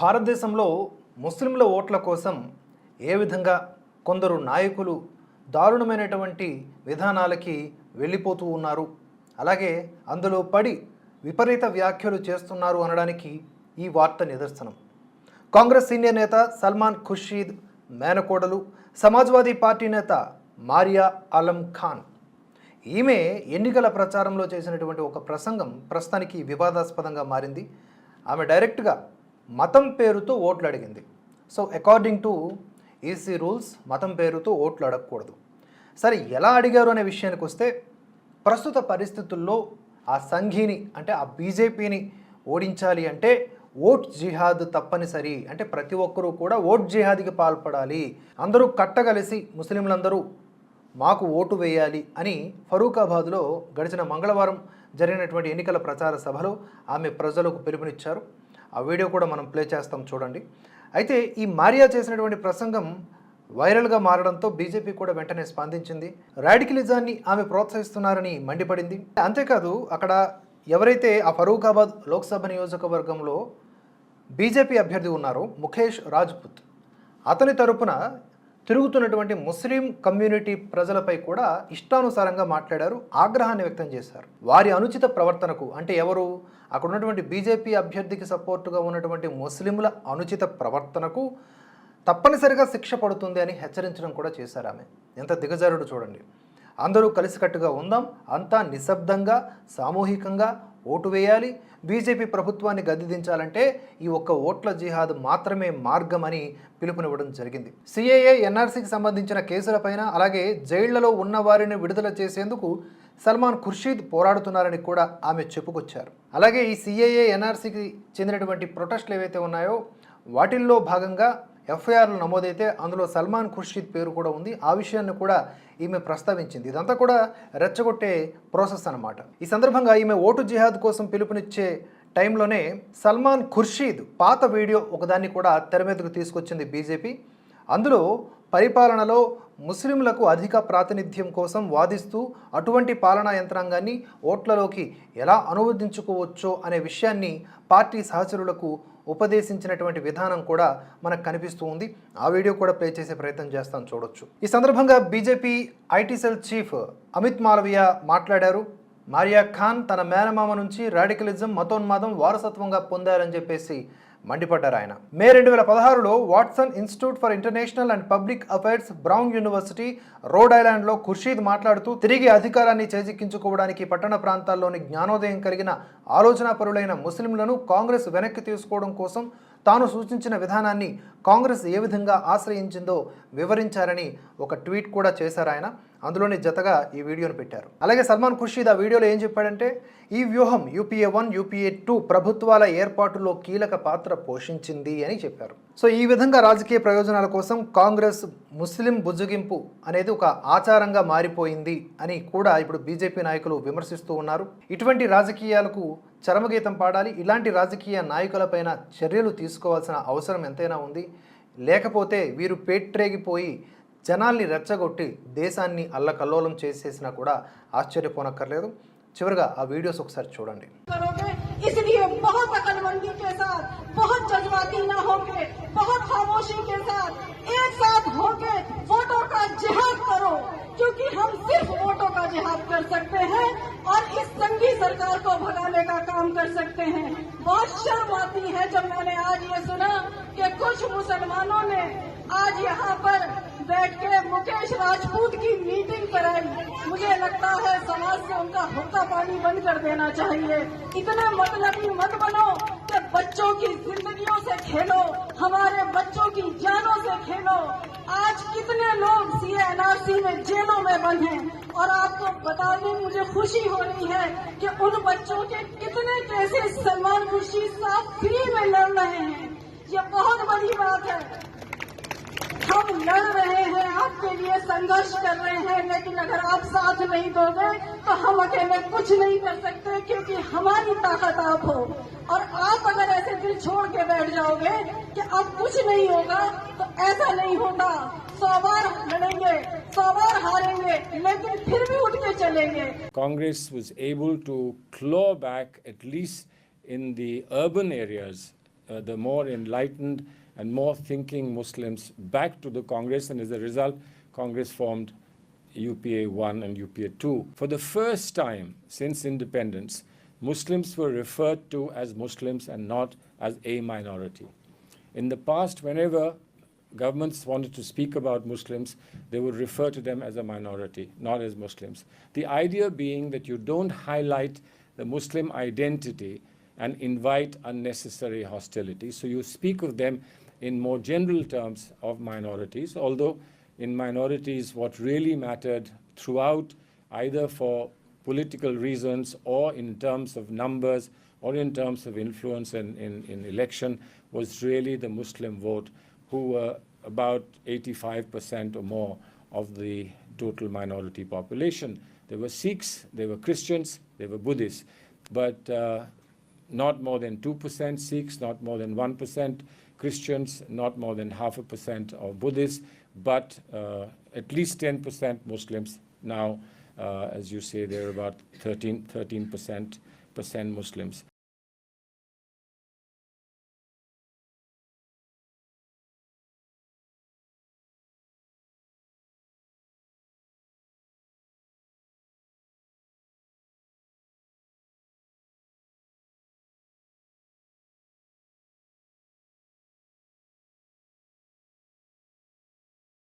భారతదేశంలో ముస్లింల ఓట్ల కోసం ఏ విధంగా కొందరు నాయకులు దారుణమైనటువంటి విధానాలకి వెళ్ళిపోతూ ఉన్నారు? అలాగే అందులో పడి విపరీత వ్యాఖ్యలు చేస్తున్నారు అనడానికి ఈ వార్త నిదర్శనం. కాంగ్రెస్ సీనియర్ నేత సల్మాన్ ఖుర్షీద్ మేనకోడలు సమాజ్వాదీ పార్టీ నేత మారియా అలం ఖాన్. ఈమె ఎన్నికల ప్రచారంలో చేసినటువంటి ఒక ప్రసంగం ప్రస్తుతానికి వివాదాస్పదంగా మారింది. ఆమె డైరెక్ట్గా మతం పేరుతో ఓట్లు అడిగింది so according to EC rules మతం పేరుతో ఓట్లు అడగకూడదు సరే ఎలా అడిగారు అనే విషయానికి వస్తే ప్రస్తుత పరిస్థితుల్లో ఆ సంఘీని అంటే ఆ బీజేపీని ఓడించాలి అంటే ఓట్ జిహాద్ తప్పనిసరి. అంటే ప్రతి ఒక్కరూ కూడా ఓట్ జిహాద్కి పాల్పడాలి. అందరూ కట్టగలిసి ముస్లింలందరూ మాకు ఓటు వేయాలి అని ఫరూకాబాద్లో గడిచిన మంగళవారం జరిగినటువంటి ఎన్నికల ప్రచార సభలో ఆమె ప్రజలకు పిలుపునిచ్చారు. ఆ వీడియో కూడా మనం ప్లే చేస్తాం చూడండి. అయితే ఈ మారియా చేసినటువంటి ప్రసంగం వైరల్గా మారడంతో బీజేపీ కూడా వెంటనే స్పందించింది. రాడికలిజాన్ని ఆమె ప్రోత్సహిస్తున్నారని మండిపడింది. అంతేకాదు అక్కడ ఎవరైతే ఆ ఫరూఖాబాద్ లోక్సభ నియోజకవర్గంలో బీజేపీ అభ్యర్థి ఉన్నారో ముఖేష్ రాజ్పుత్ అతని తరపున తిరుగుతున్నటువంటి ముస్లిం కమ్యూనిటీ ప్రజలపై కూడా ఇష్టానుసారంగా మాట్లాడారు ఆగ్రహాన్ని వ్యక్తం చేశారు. వారి అనుచిత ప్రవర్తనకు అంటే ఎవరు? అక్కడ ఉన్నటువంటి బీజేపీ అభ్యర్థికి సపోర్టుగా ఉన్నటువంటి ముస్లింల అనుచిత ప్రవర్తనకు తప్పనిసరిగా శిక్ష పడుతుంది అని హెచ్చరించడం కూడా చేశారు ఆమె. ఎంత దిగజారుడు చూడండి. అందరూ కలిసికట్టుగా ఉందాం అంతా నిశ్శబ్దంగా సామూహికంగా ఓటు వేయాలి బీజేపీ ప్రభుత్వాన్ని గద్దెదించాలంటే ఈ ఒక్క ఓట్ల జిహాద్ మాత్రమే మార్గం అని పిలుపునివ్వడం జరిగింది. సిఏఏ ఎన్ఆర్సీకి సంబంధించిన కేసులపైన అలాగే జైళ్ళలో ఉన్న వారిని విడుదల చేసేందుకు సల్మాన్ ఖుర్షీద్ పోరాడుతున్నారని కూడా ఆమె చెప్పుకొచ్చారు. అలాగే ఈ సిఏఏ ఎన్ఆర్సీకి చెందినటువంటి ప్రొటెస్ట్లు ఏవైతే ఉన్నాయో వాటిల్లో భాగంగా ఎఫ్ఐఆర్లు నమోదైతే అందులో సల్మాన్ ఖుర్షీద్ పేరు కూడా ఉంది. ఆ విషయాన్ని కూడా ఈమె ప్రస్తావించింది. ఇదంతా కూడా రెచ్చగొట్టే ప్రాసెస్ అన్నమాట. ఈ సందర్భంగా ఈమె ఓటు జిహాద్ కోసం పిలుపునిచ్చే టైంలోనే సల్మాన్ ఖుర్షీద్ పాత వీడియో ఒకదాన్ని కూడా తెర మీదకు తీసుకొచ్చింది బీజేపీ. అందులో పరిపాలనలో ముస్లింలకు అధిక ప్రాతినిధ్యం కోసం వాదిస్తూ అటువంటి పాలనా యంత్రాంగాన్ని ఓట్లలోకి ఎలా అనువదించుకోవచ్చో అనే విషయాన్ని పార్టీ సహచరులకు ఉపదేశించినటువంటి విధానం కూడా మనకు కనిపిస్తూ ఉంది. ఆ వీడియో కూడా ప్లే చేసే ప్రయత్నం చేస్తాం చూడొచ్చు. ఈ సందర్భంగా BJP IT cell chief Amit Malviya మాట్లాడారు. మారియా ఖాన్ తన మేనమామ నుంచి రాడికలిజం మతోన్మాదం వారసత్వంగా పొందారని చెప్పేసి మండిపడ్డారు ఆయన. మే రెండు వేల పదహారులో Watson Institute for International and Public Affairs Brown University Rhode ఐలాండ్లో ఖుర్షీద్ మాట్లాడుతూ తిరిగి అధికారాన్ని చేజిక్కించుకోవడానికి పట్టణ ప్రాంతాల్లోని జ్ఞానోదయం కలిగిన ఆలోచనాపరులైన ముస్లింలను కాంగ్రెస్ వెనక్కి తీసుకోవడం కోసం తాను సూచించిన విధానాన్ని కాంగ్రెస్ ఏ విధంగా ఆశ్రయించిందో వివరించారని ఒక ట్వీట్ కూడా చేశారు ఆయన. అందులోని జతగా ఈ వీడియోను పెట్టారు. అలాగే సల్మాన్ ఖుర్షీద్ ఆ వీడియోలో ఏం చెప్పాడంటే ఈ వ్యూహం యూపీఏ వన్ యూపీఏ టూ ప్రభుత్వాల ఏర్పాటులో కీలక పాత్ర పోషించింది అని చెప్పారు. సో ఈ విధంగా రాజకీయ ప్రయోజనాల కోసం కాంగ్రెస్ ముస్లిం బుజ్జగింపు అనేది ఒక ఆచారంగా మారిపోయింది అని కూడా ఇప్పుడు బీజేపీ నాయకులు విమర్శిస్తూ ఉన్నారు. ఇటువంటి రాజకీయాలకు చరమగీతం పాడాలి ఇలాంటి రాజకీయ నాయకులపైన చర్యలు తీసుకోవాల్సిన అవసరం ఎంతైనా ఉంది లేకపోతే వీరు పేట్రేగిపోయి జనాల్ని రెచ్చగొట్టి దేశాన్ని అల్లకల్లోలం చేసేసినా కూడా ఆశ్చర్యపోనక్కర్లేదు చివరిగా ఆ వీడియోస్ ఒకసారి చూడండి करोगे इसलिए बहुत अकलमंदी के साथ बहुत जज्बाती न होके बहुत खामोशी के साथ एक साथ होके वोटों का जिहाद करो क्योंकि हम सिर्फ वोटों का जिहाद कर सकते हैं काम कर सकते हैं। बहुत शर्म आती है जब मैंने आज ये सुना कि कुछ मुसलमानों ने आज यहाँ पर बैठ के मुकेश राजपूत की मीटिंग कराई। मुझे लगता है समाज से उनका होता पानी बंद कर देना चाहिए। इतने मतलबी मत बनो कि बच्चों की जिंदगियों से खेलो, हमारे बच्चों की जानों से खेलो। आज कितने लोग सीएनआरसी में जेलों में बंद हैं? और आपको बताने में मुझे खुशी हो रही है कि उन बच्चों के कितने केसेस सलमान खुर्शीद साहब फ्री में लड़ रहे हैं। ये बहुत बड़ी बात है। हम लड़ रहे हैं, आपके लिए संघर्ष कर रहे हैं, लेकिन अगर आप साथ नहीं दोगे तो हम अकेले कुछ नहीं कर सकते, क्योंकि हमारी ताकत आप हो। और आप अगर ऐसे दिल छोड़ के बैठ जाओगे कि अब कुछ नहीं होगा तो ऐसा नहीं होता। सौ बार लड़ेंगे सौ बार हारेंगे लेकिन फिर भी उठ के चलेंगे Congress was able to claw back, at least in the urban areas, uh, the more enlightened and more thinking Muslims back to the Congress, and as a result, Congress formed UPA 1 and UPA 2. For the first time since independence, Muslims were referred to as Muslims and not as a minority. In the past, whenever governments wanted to speak about Muslims, they would refer to them as a minority, not as Muslims. The idea being that you don't highlight the Muslim identity and invite unnecessary hostility. So you speak of them in more general terms of minorities, although in minorities, what really mattered throughout, either for political reasons or in terms of numbers or in terms of influence in, in, in election, was really the Muslim vote, who were about 85% or more of the total minority population. There were Sikhs, there were Christians, there were Buddhists, but uh, not more than 2% Sikhs, not more than 1% Christians, not more than half a percent of Buddhists, but uh, at least 10% Muslims. Now, uh, as you say, they're about 13, 13% Muslims.